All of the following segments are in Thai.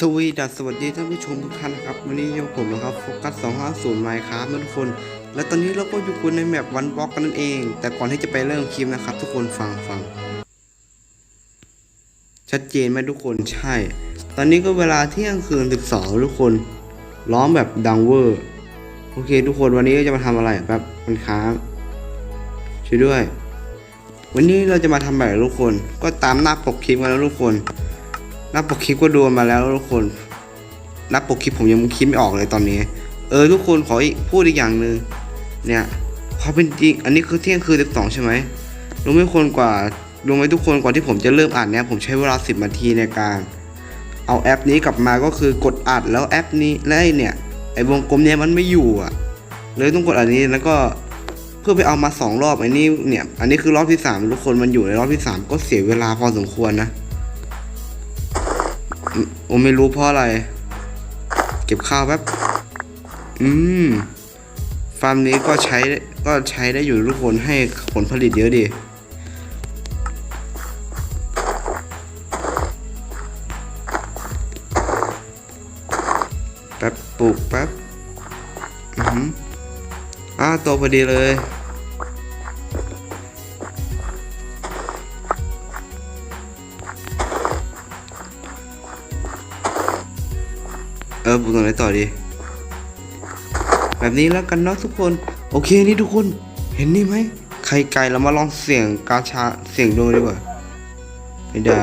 สวีดัสสวัสดีท่านผู้ชมทุกท่านนะครับวันนี้อยู่กับผมนะครับโฟกัส250ไมค์ครับทุกคน และตอนนี้เราก็อยู่กันในแมปวันบล็อกกันนั่นเอง แต่ก่อนที่จะไปเริ่มคลิปนะครับ ทุกคนฟังฟังชัดเจนไหมทุกคนใช่ ตอนนี้ก็เวลาเที่ยงคืน 12 ทุกคนร้องแบบดังเวอร์โอเค ทุกคนวันนี้จะมาทำอะไรแบบมันค้างช่วยด้วย วันนี้เราจะมาทำแบบทุกคน ก็ตามหน้าปกคลิปกันแล้วทุกคน น้าปกคลิปก็โดนมาแล้วทุกคนน้าปกคลิปผมยังคิดไม่ออกเลยตอนนี้ เออทุกคนขออีกพูดอีกอย่างหนึ่งเนี่ยควาเป็นจริง อันนี้คือเที่ยงคืนสิบสองใช่ไหมรู้ไหมคนกว่ารู้ไหมทุกคนก่อนที่ผมจะเริ่มอ่านเนี่ยผมใช้เวลาสิบนาทีในการเอาแอปนี้กลับมาก็คือกดอัดแล้วแอปนี้แล้วไอ้เนี่ยไอ้วงกลมเนี่ยมันไม่อยู่อะ เลยต้องกดอันนี้แล้วก็เพื่อไปเอามาสองรอบไอ้นี่เนี่ย อันนี้คือรอบที่สามทุกคนมันอยู่ในรอบที่สามก็เสียเวลาพอสมควรนะ ผมไม่รู้เพราะอะไร เก็บข้าวแป๊บ อืม ฟาร์มนี้ก็ใช้ก็ใช้ได้อยู่ทุกคนให้ผลผลิตเยอะดี แป๊บปลูกแป๊บ อือหืออ่าตัวพอดีเลย เออปลูกตรงไหนต่อดี แบบนี้แล้วกันเนาะทุกคน โอเคนี่ทุกคน เห็นนี่ไหมไข่ไก่เรามาลองเสี่ยงกาชาเสี่ยงดวงดีกว่าไม่ได้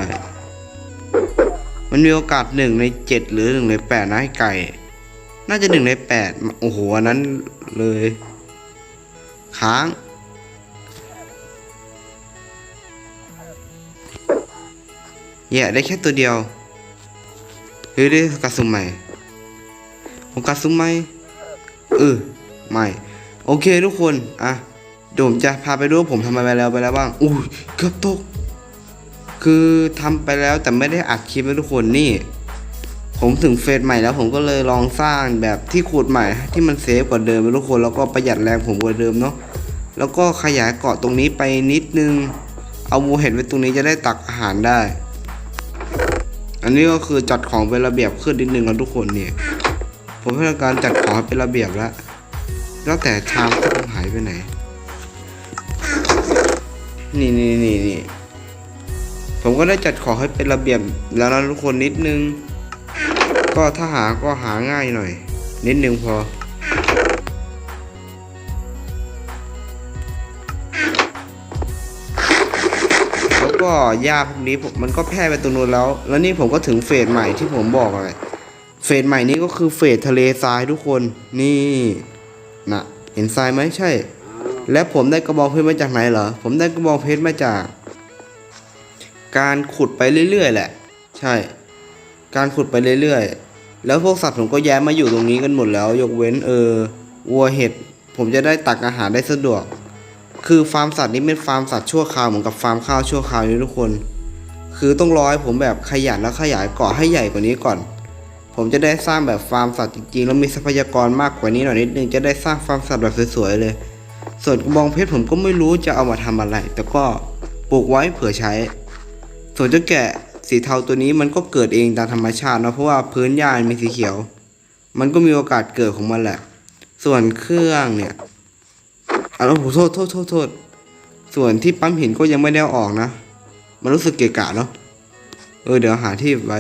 มันมีโอกาสหนึ่งในเจ็ดหรือหนึ่งในแปดนะให้ไก่ น่าจะหนึ่งในแปดโอ้โหอันนั้นเลย ค้างแย่ได้แค่ตัวเดียวเฮ้ยได้กระสุนใหม่ ผมกัดซุ้มไหมเออไม่โอเคทุกคนอะเดี๋ยวผมจะพาไปดูว่าผมทำอะไรแล้วไปแล้วบ้างอุ้ยเกือบตก คือทำไปแล้วแต่ไม่ได้อัดคลิปให้ทุกคนนี่ ผมถึงเฟสใหม่แล้วผมก็เลยลองสร้างแบบที่ขุดใหม่ ที่มันเซฟกว่าเดิมไปทุกคนแล้วก็ประหยัดแรงผมกว่าเดิมเนาะแล้วก็ขยายเกาะตรงนี้ไปนิดนึง เอาวัวเห็ดไว้ตรงนี้จะได้ตักอาหารได้ อันนี้ก็คือจัดของเป็นระเบียบขึ้นนิดนึงแล้วทุกคนเนี่ย ผมให้การจัดของให้เป็นระเบียบแล้วแล้วแต่ชามที่ผมหายไปไหน นี่นี่นี่นี่ผมก็ได้จัดของให้เป็นระเบียบแล้วนะทุกคนนิดนึง ก็ถ้าหาก็หาง่ายหน่อย นิดนึงพอ แล้วก็หญ้าพวกนี้มันก็แพร่ไปตรงนู้นแล้ว แล้วนี่ผมก็ถึงเฟสใหม่ที่ผมบอกอะไร เฟสใหม่นี้ก็คือเฟสทะเลทรายทุกคนนี่นะเห็นทรายไหมใช่ และผมได้กระบองเพชรมาจากไหนเหรอผมได้กระบองเพชรมาจาก การขุดไปเรื่อยๆแหละ ใช่ การขุดไปเรื่อยๆ แล้วพวกสัตว์ผมก็ย้ายมาอยู่ตรงนี้กันหมดแล้ว ยกเว้นเออวัวเห็ดผมจะได้ตักอาหารได้สะดวก คือฟาร์มสัตว์นี้เป็นฟาร์มสัตว์ชั่วคราวเหมือนกับฟาร์มข้าวชั่วคราวนี่ทุกคน คือต้องรอให้ผมแบบขยันแล้วขยายเกาะให้ใหญ่กว่านี้ก่อน ผมจะได้สร้างแบบฟาร์มสัตว์จริงๆ แล้วมีทรัพยากรมากกว่านี้หน่อยนิดนึงจะได้สร้างฟาร์มสัตว์แบบสวยๆเลย ส่วนกระบองเพชรผมก็ไม่รู้จะเอามาทำอะไร แต่ก็ปลูกไว้เผื่อใช้ ส่วนเจ้าแกะสีเทาตัวนี้มันก็เกิดเองตามธรรมชาตินะเพราะว่าพื้นหญ้าดมีสีเขียว มันก็มีโอกาสเกิดของมันแหละ ส่วนเครื่องเนี่ยอะแล้วผมโทษโทษโทษโทษส่วนที่ปั๊มหินก็ยังไม่ได้อออกนะ มันรู้สึกเกะกะเนาะเออเดี๋ยวหาที่ไว้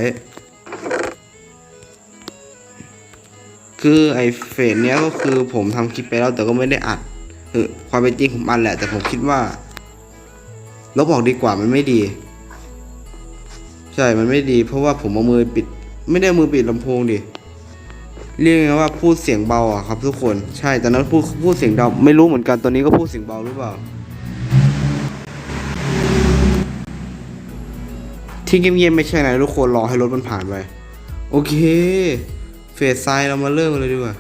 คือไอเฟสเนี้ยก็คือผมทำคลิปไปแล้วแต่ก็ไม่ได้อัดเออความเป็นจริงผมอัดแหละ แต่ผมคิดว่าลบออกดีกว่ามันไม่ดี ใช่มันไม่ดี เพราะว่าผมเอามือปิด ไม่ได้มือปิดลำโพงดิเรียกไงว่าพูดเสียงเบาอะครับ ทุกคนใช่แต่นั้นพูดพูดเสียงเบาไม่รู้เหมือนกันตอนนี้ก็พูดเสียงเบาหรือเปล่า ที่เงียบๆไม่ใช่นะทุกคนรอให้รถมันผ่านไป โอเค เฟสไซเรามาเริ่มเลยดีกว่า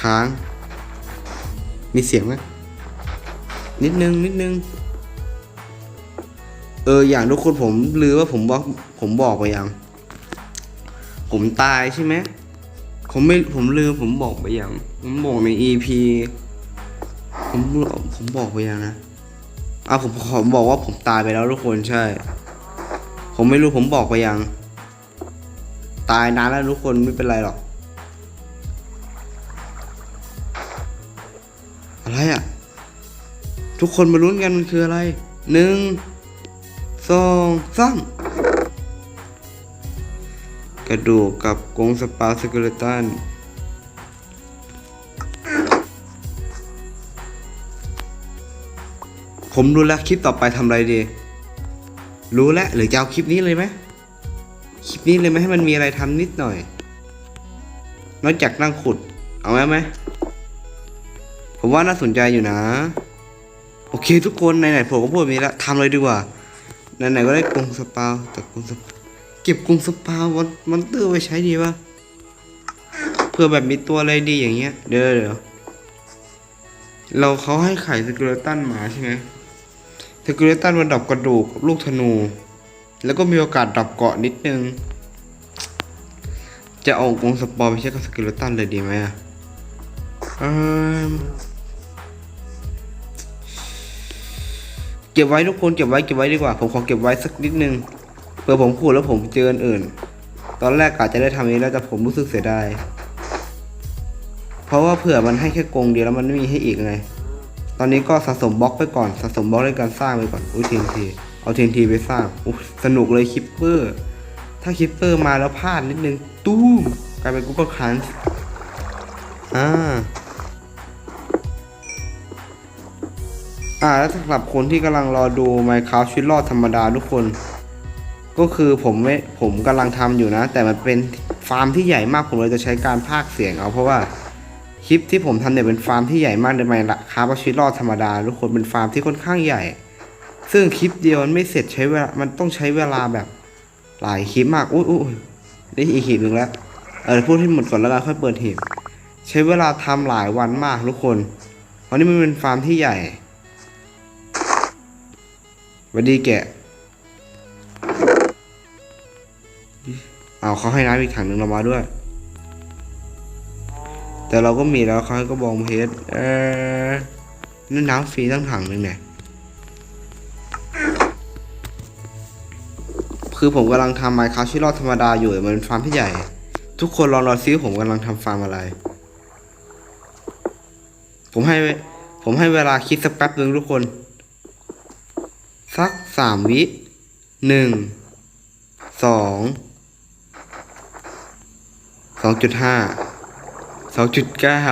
ค้าง มีเสียงไหมนิดนึงนิดนึง เอออย่างทุกคนผมลือว่าผมบอกผมบอกไปยัง ผมตายใช่ไหมผมไม่ผมลืมผมบอกไปยัง ผมบอกใน EP ผมผมบอกไปยังนะอะผมขอบอกว่าผมตายไปแล้วทุกคนใช่ ผมไม่รู้ผมบอกไปยัง ตายนานแล้วทุกคนไม่เป็นไรหรอก อะไรอะ่ะ ทุกคนมาลุ้นกันมันคืออะไร หนึ่ง สองสามกระดูกกับกรงสปาสเกเลตันผมรู้แล้วคลิปต่อไปทำอะไรดี รู้แล้วหรือจะเอาคลิปนี้เลยไหม คลิปนี้เลยไหมให้มันมีอะไรทำนิดหน่อย นอกจากนั่งขุด เอาไหมไหม ผมว่าน่าสนใจอยู่นะ โอเคทุกคนไหนๆผมก็พูดแบบนี้แล้วทำเลยดีกว่าไหนๆก็ได้กรงสปาวแต่กรงสเก็บกรงสปาวมันมันเตอร์ไว้ใช้ดีป่ะเพื่อแบบมีตัวอะไรดีอย่างเงี้ย เดี๋ยวเดี๋ยวเราเขาให้ไข่สกเลตันมาใช่ไหมสกเลตันมันดับกระดูกลูกธนู แล้วก็มีโอกาสดับเกาะนิดนึง จะเอากรงสปอร์ไปใช้กับสกเลตันเลยดีไหมอะเอิ่มเก็บไว้ทุกคนเก็บไว้เก็บไว้ดีกว่า ผมขอเก็บไว้สักนิดนึงเผื่อผมขูดแล้วผมเจออันอื่น ตอนแรกกะจะได้ทำนี้แล้วแต่ผมรู้สึกเสียดายเพราะว่าเผื่อมันให้แค่กรงเดียวแล้วมันไม่มีให้อีกไง ตอนนี้ก็สะสมบล็อกไปก่อนสะสมบล็อกในการสร้างไปก่อนอุ้ยทีนที เอาเทนทีไปสร้างอุ้ยสนุกเลยคิปเปอร์ ถ้าคิปเปอร์มาแล้วพลาดนิดนึง ตู้มกลายเป็นกูเกิลคันอ่าอ่าแล้วสำหรับคนที่กำลังรอดู Minecraft ชีวิตรอดธรรมดาทุกคน ก็คือผมไม่ผมกำลังทำอยู่นะ แต่มันเป็นฟาร์มที่ใหญ่มากผมเลยจะใช้การพากเสียงเอาเพราะว่าคลิปที่ผมทำเนี่ยเป็นฟาร์มที่ใหญ่มากใน Minecraft ชีวิตรอดธรรมดาทุกคนเป็นฟาร์มที่ค่อนข้างใหญ่ ซึ่งคลิปเดียวมันไม่เสร็จใช้เวลา มันต้องใช้เวลาแบบหลายคลิปมาก อุ้ยอุ้ยได้อีกหีบหนึ่งแล้ว เออพูดให้หมดก่อนแล้วกันค่อยเปิดหีบใช้เวลาทำหลายวันมากทุกคน เพราะนี่มันเป็นฟาร์มที่ใหญ่วันดีแกะเอาเขาให้น้ำอีกถังหนึ่งเรามาด้วย แต่เราก็มีแล้วเขาให้ก็บองเพชรเออนั่นน้ำฟรีตั้งถังหนึ่งเนี่ย คือผมกำลังทำไมค้าชื่อดธรรมดาอยู่มันเป็นฟาร์มที่ใหญ่ ทุกคนลองรอซิผมกำลังทำฟาร์มอะไร ผมให้ ผมให้เวลาคิดสักแป๊บหนึ่งทุกคน สักสามวิหนึ่งสองสองจุดห้าสองจุดเก้า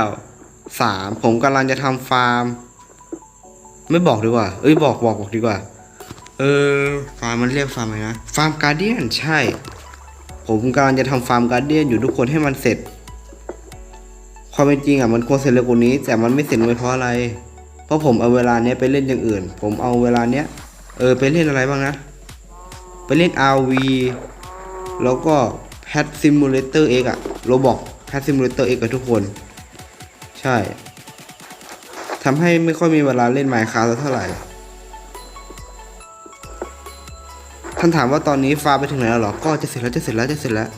สามผมกำลังจะทำฟาร์ม ไม่บอกดีกว่า เอ้ยบอกบอกบอกดีกว่า เออฟาร์มมันเรียกฟาร์มอะไรนะฟาร์มการเดียนใช่ ผมกำลังจะทำฟาร์มการเดียนอยู่ทุกคนให้มันเสร็จ ความเป็นจริงอะมันควรเสร็จเร็วกว่านี้ แต่มันไม่เสร็จเลยเพราะอะไร เพราะผมเอาเวลาเนี้ยไปเล่นอย่างอื่น ผมเอาเวลาเนี้ยเออไปเล่นอะไรบ้างนะ ไปเล่น RV แล้วก็ Pet Simulator X อะโรบอก Pet Simulator X กับทุกคน ใช่ทำให้ไม่ค่อยมีเวลาเล่น Minecraft เท่าไหร่ ท่านถามว่าตอนนี้ฟาร์มไปถึงไหนแล้วหรอ ก็จะเสร็จแล้วจะเสร็จแล้วจะเสร็จแล้ว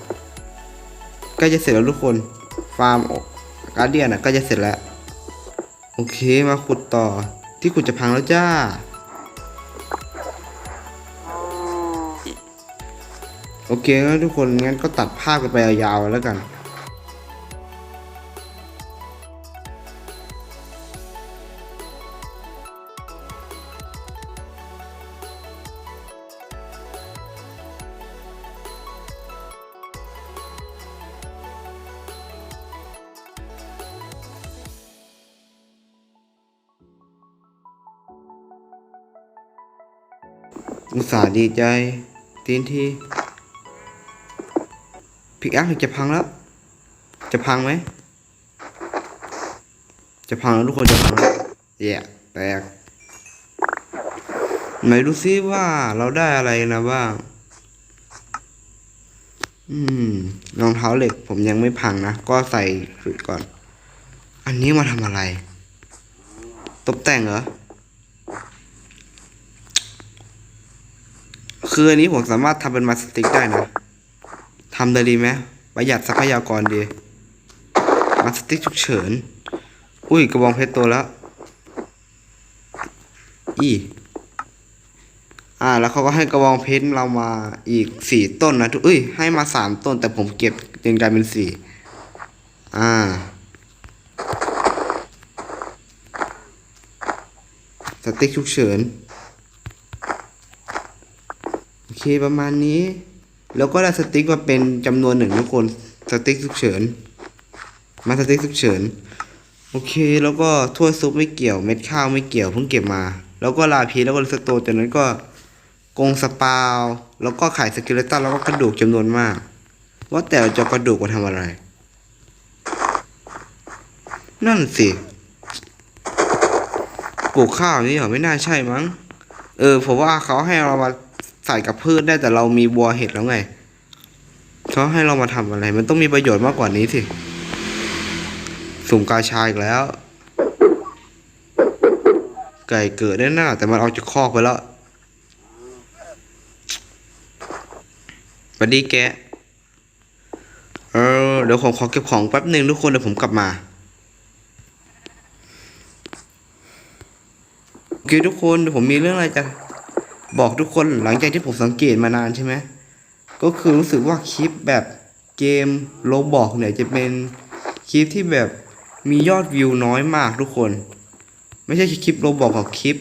ใกล้จะเสร็จแล้วทุกคน ฟาร์มการเดียนอะใกล้จะเสร็จแล้ว โอเคมาขุดต่อ ที่ขุดจะพังแล้วจ้า โอเคงั้นทุกคนงั้นก็ตัดภาพกันไปยาวๆแล้วกัน อุตส่าห์ดีใจทีนทีพิกอัพจะพังแล้ว จะพังไหม จะพังแล้วทุกคนจะพังแล้วแย่แตกไหนดูซิว่าเราได้อะไรนะบ้าง อืมรองเท้าเหล็กผมยังไม่พังนะ ก็ใส่ฝึกก่อน อันนี้มาทำอะไร ตกแต่งเหรอ คืออันนี้ผมสามารถทำเป็นมาสติกได้นะทำได้ดีไหมประหยัดทรัพยากรดี มาสติกฉุกเฉิน อุ้ยกระบองเพชรโตแล้วอีอ่า แล้วเขาก็ให้กระบองเพชรเรามาอีกสี่ต้นนะทุกเอ้ย ให้มาสามต้น แต่ผมเก็บยังกลายเป็นสี่อ่าสติ๊กฉุกเฉิน เคประมาณนี้ แล้วก็ได้สติ๊กมาเป็นจำนวนหนึ่งทุกคนสติ๊กฉุกเฉิน มาสติ๊กฉุกเฉิน โอเค แล้วก็ถ้วยซุปไม่เกี่ยวเม็ดข้าวไม่เกี่ยวเพิ่งเก็บมา แล้วก็ลาพีแล้วก็สโตจากนั้นก็กงสปาวแล้วก็ไข่สกิเลตันแล้วก็กระดูกจำนวนมาก ว่าแต่จะกระดูกมาทำอะไร นั่นสิปลูกข้าวนี่เหรอไม่น่าใช่มั้ง เออผมว่าเขาให้เรามา ใส่กับพืชได้แต่เรามีบัวเห็ดแล้วไงเขาให้เรามาทำอะไร มันต้องมีประโยชน์มากกว่านี้สิสุ่มกาชายอีกแล้ว ไก่เกิดได้น่าแต่มันเอาจากคอกไปแล้วสวัสดีแกเออเดี๋ยวผมขอเก็บของแป๊บหนึ่งทุกคนเดี๋ยวผมกลับมาโอเคทุกคนเดี๋ยวผมมีเรื่องอะไรจะ บอกทุกคนหลังจากที่ผมสังเกตมานานใช่ไหมก็คือรู้สึกว่าคลิปแบบเกมโลบอกเนี่ยจะเป็นคลิปที่แบบมียอดวิวน้อยมากทุกคน ไม่ใช่คลิปโลบอกกับคลิป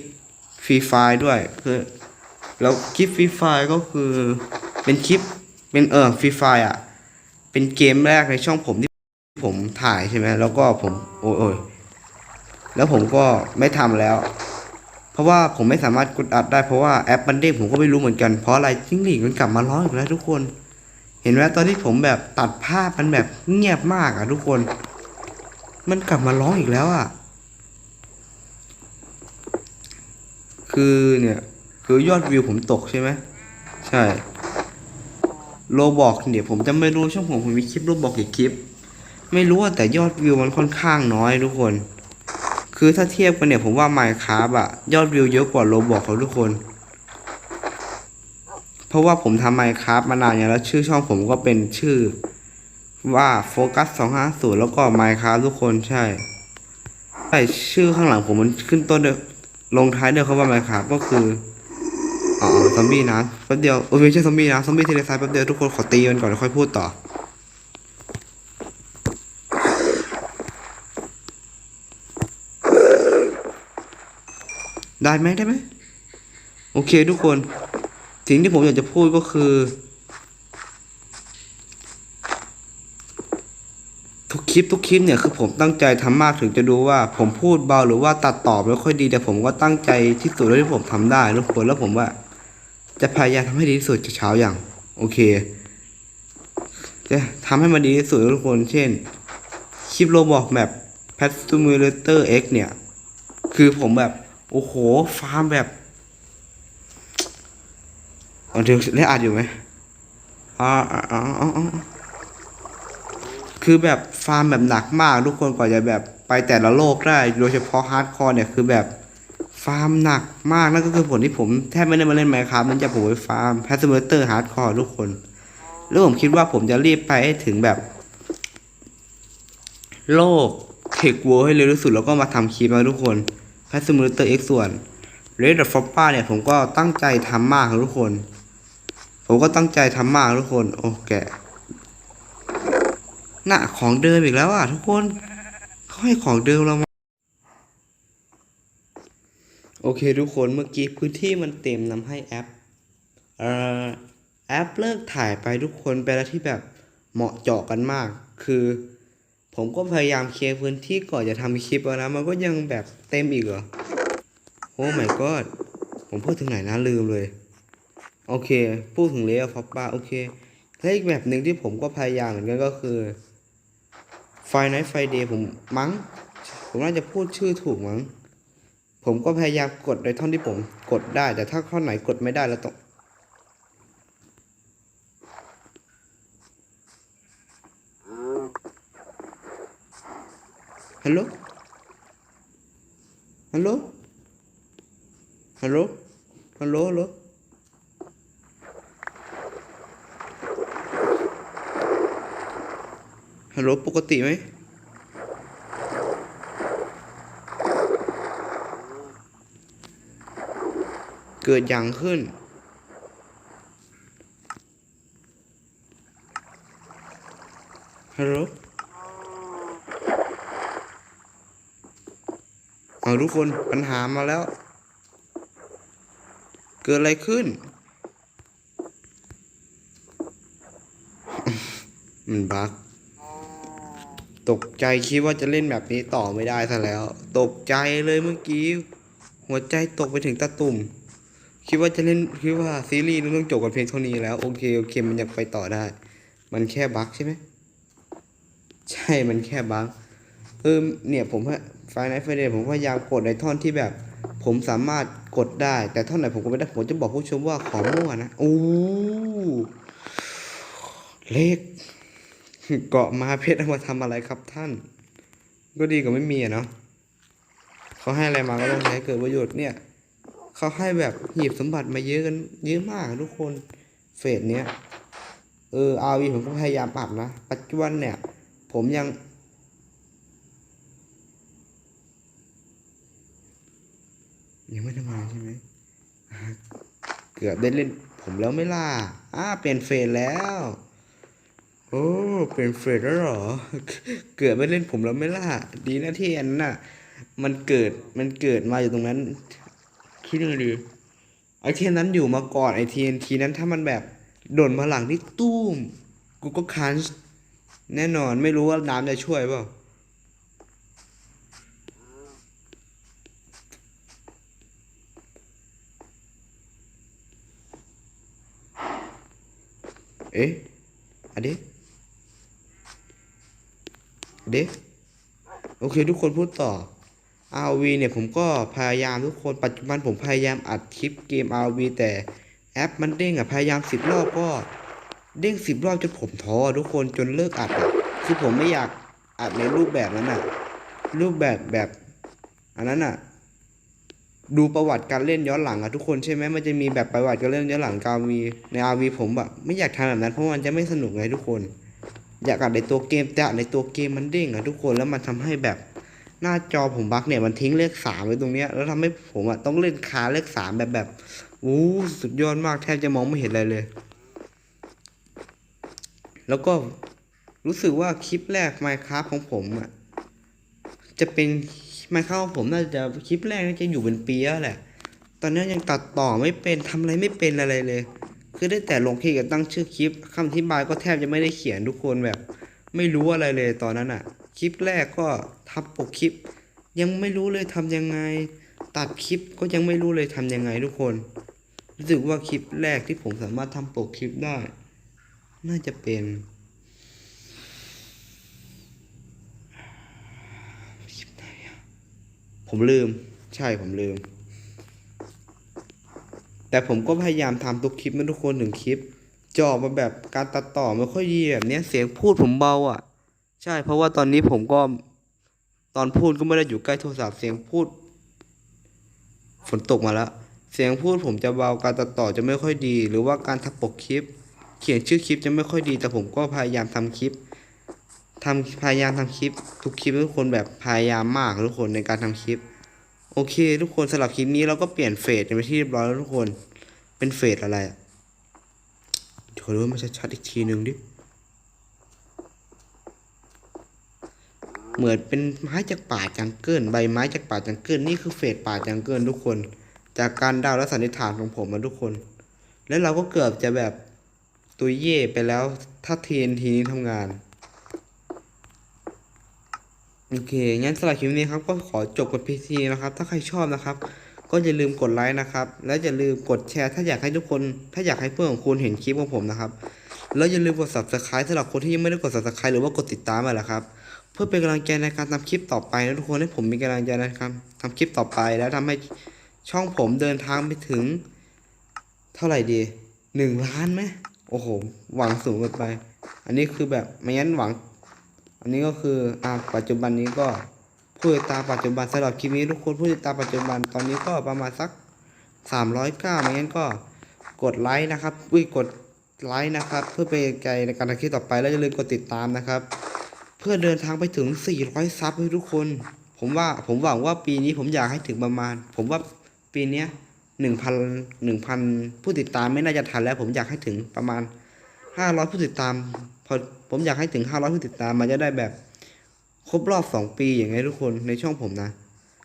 ฟรีไฟด้วยคือแล้วคลิปฟรีไฟก็คือเป็นคลิปเป็นเออฟรีไฟอะเป็นเกมแรกในช่องผมที่ผมถ่ายใช่ไหมแล้วก็ผมโอ้ยโอยแล้วผมก็ไม่ทำแล้ว เพราะว่าผมไม่สามารถกดอัดได้เพราะว่าแอปมันเด้งผมก็ไม่รู้เหมือนกันเพราะอะไรจิ้งหรีดมันกลับมาร้องอีกแล้วทุกคน เห็นไหมตอนที่ผมแบบตัดภาพมันแบบเงียบมากอะทุกคน มันกลับมาร้องอีกแล้วอะ คือเนี่ย คือยอดวิวผมตกใช่ไหมใช่โลบอกเนี่ยผมจะไม่รู้ช่องผมผมมีคลิปโลบอกกี่คลิป ไม่รู้ว่าแต่ยอดวิวมันค่อนข้างน้อยทุกคน คือถ้าเทียบกันเนี่ยผมว่า Minecraft อะยอดวิวเยอะกว่าโลบอกเขาทุกคน เพราะว่าผมทำ Minecraft มานานอย่างแล้วชื่อช่องผมก็เป็นชื่อว่าโฟกัส250แล้วก็ Minecraft ทุกคนใช่ใช่ชื่อข้างหลังผมมันขึ้นต้นเดลงท้ายเด้วยคำว่า Minecraft ก็คืออ๋อซอมบี้นะแป๊บเดียวโอ้ยไม่ใช่ซอมบี้นะซอมบี้เทเลไซด์แป๊บเดียวทุกคนขอตีมันก่อนแล้วค่อยพูดต่อ ได้ไหมได้ไหมโอเคทุกคน สิ่งที่ผมอยากจะพูดก็คือ ทุกคลิปทุกคลิปเนี่ยคือผมตั้งใจทำมากถึงจะดูว่า ผมพูดเบาหรือว่าตัดต่อไม่ค่อยดีแต่ผมก็ตั้งใจที่สุดแล้วที่ผมทำได้ทุกคนแล้วผมว่า จะพยายามทำให้ดีที่สุดจะเช้าอย่าง โอเค จะทำให้มันดีที่สุดทุกคน เช่น คลิปโรบอกแบบ p a t s i m u l a t o r X เนี่ย คือผมแบบ โอ้โห ฟาร์มแบบเอาเดี๋ยวได้อ่านอยู่ไหมอ่าอ่าอ่าอ่าอ่าคือแบบฟาร์มแบบหนักมากทุกคนกว่าจะแบบไปแต่ละโลกได้ โดยเฉพาะฮาร์ดคอร์เนี่ยคือแบบฟาร์มหนักมากนั่นก็คือผลที่ผมแทบไม่ได้มาเล่นไมค์ครับมันจะผมไปฟาร์มแพสซิเมเตอร์ฮาร์ดคอร์ทุกคน แล้วผมคิดว่าผมจะรีบไปให้ถึงแบบ โลกเทคโวให้เร็วที่สุดแล้วก็มาทำคลิปมาทุกคน แพสซิเมเตอร์เอ็กส่วนเรดฟอปป้าเนี่ยผมก็ตั้งใจทำมากทุกคน ผมก็ตั้งใจทำมากทุกคน โอ้แกะน่ะของเดิมอีกแล้วอะทุกคนเขาให้ของเดิมเรามาโอเคทุกคนเมื่อกี้พื้นที่มันเต็มนำให้แอปเอ่อแอปเลิกถ่ายไปทุกคนไปแล้วที่แบบเหมาะเจาะกันมาก คือ ผมก็พยายามเคลียร์พื้นที่ก่อนจะทำคลิปแล้วนะ มันก็ยังแบบเต็มอีกเหรอ โอ้ my god ผมพูดถึงไหนนะลืมเลย โอเค พูดถึงเลเยอร์ฟอปป้าโอเคและอีกแบบหนึ่งที่ผมก็พยายามเหมือนกันก็คือไฟไนท์ไฟเดย์ผมมั้ง ผมน่าจะพูดชื่อถูกมั้ง ผมก็พยายามกดในท่อนที่ผมกดได้ แต่ถ้าท่อนไหนกดไม่ได้แล้วต้อง ฮัลโหลฮัลโหลฮัลโหลฮัลโหลฮัลโหลฮัลโหลปกติไหมเกิดอย่างขึ้น ฮัลโหลเอา ทุกคนปัญหามาแล้ว เกิดอะไรขึ้น มันบักตกใจคิดว่าจะเล่นแบบนี้ต่อไม่ได้ซะแล้ว ตกใจเลยเมื่อกี้ หัวใจตกไปถึงตาตุ่ม คิดว่าจะเล่นคิดว่าซีรีส์ต้องจบกันเพียงเท่านี้แล้ว โอเคโอเคมันยังไปต่อได้ มันแค่บั๊กใช่ไหมใช่มันแค่บั๊กเออเนี่ยผม ไฟในไฟเดย์ผมพยายามกดในท่อนที่แบบ ผมสามารถกดได้ แต่ท่อนไหนผมก็ไม่ได้ผมจะบอกผู้ชมว่าขอมั่วนะโอ้เลขเกาะมาเพชรเอามาทำอะไรครับท่าน ก็ดีกว่าไม่มีอะเนาะเขาให้อะไรมาก็ต้องใช้เกิดประโยชน์เนี่ยเขาให้แบบหีบสมบัติมาเยอะกันเยอะมากทุกคนเฟสเนี้ยเอออาวีผมก็พยายามปรับนะ ปัจจุบันเนี่ย ผมยัง ยังไม่ทำงานใช่ไหมเกือบได้เล่นผมแล้วไม่ล่ะอ่าเปลี่ยนเฟสแล้ว โอ้เปลี่ยนเฟสแล้วเหรอ เกือบไม่เล่นผมแล้วไม่ล่ะดีนะที่อันน่ะ มันเกิดมันเกิดมาอยู่ตรงนั้น คิดยังไงดีไอเทียนนั้นอยู่มาก่อนไอเทียนทีนั้นถ้ามันแบบโดนมาหลังที่ตุ้ม กูก็คันแน่นอนไม่รู้ว่าน้ำจะช่วยเปล่า เอ๊ะอะเดะอะเดโอเค ทุกคนพูดต่อ RV เนี่ยผมก็พยายามทุกคนปัจจุบันผมพยายามอัดคลิปเกม RV แต่แอปมันเด้งอะพยายามสิบรอบก็เด้งสิบรอบจนผมท้อทุกคนจนเลิกอัดอะคือผมไม่อยากอัดในรูปแบบนั้นอะ รูปแบบแบบ อันนั้นอะ ดูประวัติการเล่นย้อนหลังอะทุกคนใช่ไหมมันจะมีแบบประวัติการเล่นย้อนหลังกาวีใน RV ผมแบบไม่อยากทำแบบนั้นเพราะมันจะไม่สนุกไงทุกคน อยากอัดในตัวเกมแต่ในตัวเกมมันเด้งอะทุกคนแล้วมันทำให้แบบหน้าจอผมบักเนี่ยมันทิ้งเลขสามไว้ตรงเนี้ยแล้วทำให้ผมอะต้องเล่นคาเลขสามแบบแบบอู้สุดยอดมากแทบจะมองไม่เห็นอะไรเลย แล้วก็รู้สึกว่าคลิปแรก Minecraft ของผมอะจะเป็น Minecraft ของผมน่าจะคลิปแรกน่าจะอยู่เป็นปีแล้วแหละ ตอนนี้ยังตัดต่อไม่เป็นทำอะไรไม่เป็นอะไรเลย คือได้แต่ลงคลิปกับตั้งชื่อคลิปคำอธิบายก็แทบจะไม่ได้เขียนทุกคนแบบ ไม่รู้อะไรเลยตอนนั้นอะ คลิปแรกก็ทำปกคลิป ยังไม่รู้เลยทำยังไง ตัดคลิปก็ยังไม่รู้เลยทำยังไงทุกคน รู้สึกว่าคลิปแรกที่ผมสามารถทำปกคลิปได้ น่าจะเป็นคลิปไหนอะ ผมลืม ใช่ผมลืม แต่ผมก็พยายามทำทุกคลิปนะทุกคนหนึ่งคลิปจออกมาแบบการตัดต่อไม่ค่อยดีแบบนี้เสียงพูดผมเบาอะ ใช่เพราะว่าตอนนี้ผมก็ตอนพูดก็ไม่ได้อยู่ใกล้โทรศัพท์เสียงพูด ฝนตกมาแล้ว เสียงพูดผมจะเบาการตัดต่อจะไม่ค่อยดี หรือว่าการทับปกคลิป เขียนชื่อคลิปจะไม่ค่อยดี แต่ผมก็พยายามทำคลิป ทำพยายามทำคลิป ทุกคลิปทุกคนแบบพยายามมากทุกคนในการทำคลิป โอเค ทุกคนสำหรับคลิปนี้เราก็เปลี่ยนเฟสไปที่เรียบร้อยแล้วทุกคน เป็นเฟสอะไรอะขอดูมันชัดๆอีกทีหนึ่งดิ เหมือนเป็นไม้จากป่าจังเกิลใบไม้จากป่าจังเกิลนี่คือเฟสป่าจังเกิลทุกคน จากการเดาและสันนิษฐานของผมนะทุกคน แล้วเราก็เกือบจะแบบตัวเย่ไปแล้วถ้าเทนทีนี้ทำงาน โอเค งั้นสำหรับคลิปนี้ครับก็ขอจบกับพีทีนะครับ ถ้าใครชอบนะครับ ก็อย่าลืมกดไลค์นะครับ และอย่าลืมกดแชร์ ถ้าอยากให้ทุกคน ถ้าอยากให้เพื่อนของคุณเห็นคลิปของผมนะครับ แล้วอย่าลืมกด subscribe สำหรับคนที่ยังไม่ได้กด subscribe หรือว่ากดติดตามมาล้วครับ เพื่อเป็นกำลังใจในการทำคลิปต่อไปนะทุกคนให้ผมมีกำลังใจนการทำคลิปต่อไปแล้วทำให้ช่องผมเดินทางไปถึง เท่าไหร่ดีหนึ่งล้านไหมโอ้โหหวังสูงเกินไป อันนี้คือแบบไม่งั้นหวัง อันนี้ก็คืออ่าปัจจุบันนี้ก็ผู้ติดตามปัจจุบันสำหรับคลิปนี้ทุกคนผู้ติดตามปัจจุบันตอนนี้ก็ประมาณสักสามร้อยเก้าไม่งั้นก็กดไลค์นะครับอุ้ยกดไลค์นะครับ เพื่อเป็นกำลังใจในการทำคลิปต่อไปแล้วอย่าลืมกดติดตามนะครับ เพื่อเดินทางไปถึง 400 ซับให้ทุกคน ผมว่าผมหวังว่าปีนี้ผมอยากให้ถึงประมาณ ผมว่าปีเนี้ย1,000 1,000ผู้ติดตามไม่น่าจะทันแล้ว ผมอยากให้ถึงประมาณ500ผู้ติดตามพอ ผมอยากให้ถึง 500ผู้ติดตามมันจะได้แบบครบรอบ 2 ปีอย่างไงทุกคนในช่องผมนะ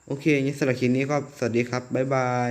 โอเคงั้นสำหรับคลิปนี้ก็สวัสดีครับ บ๊ายบาย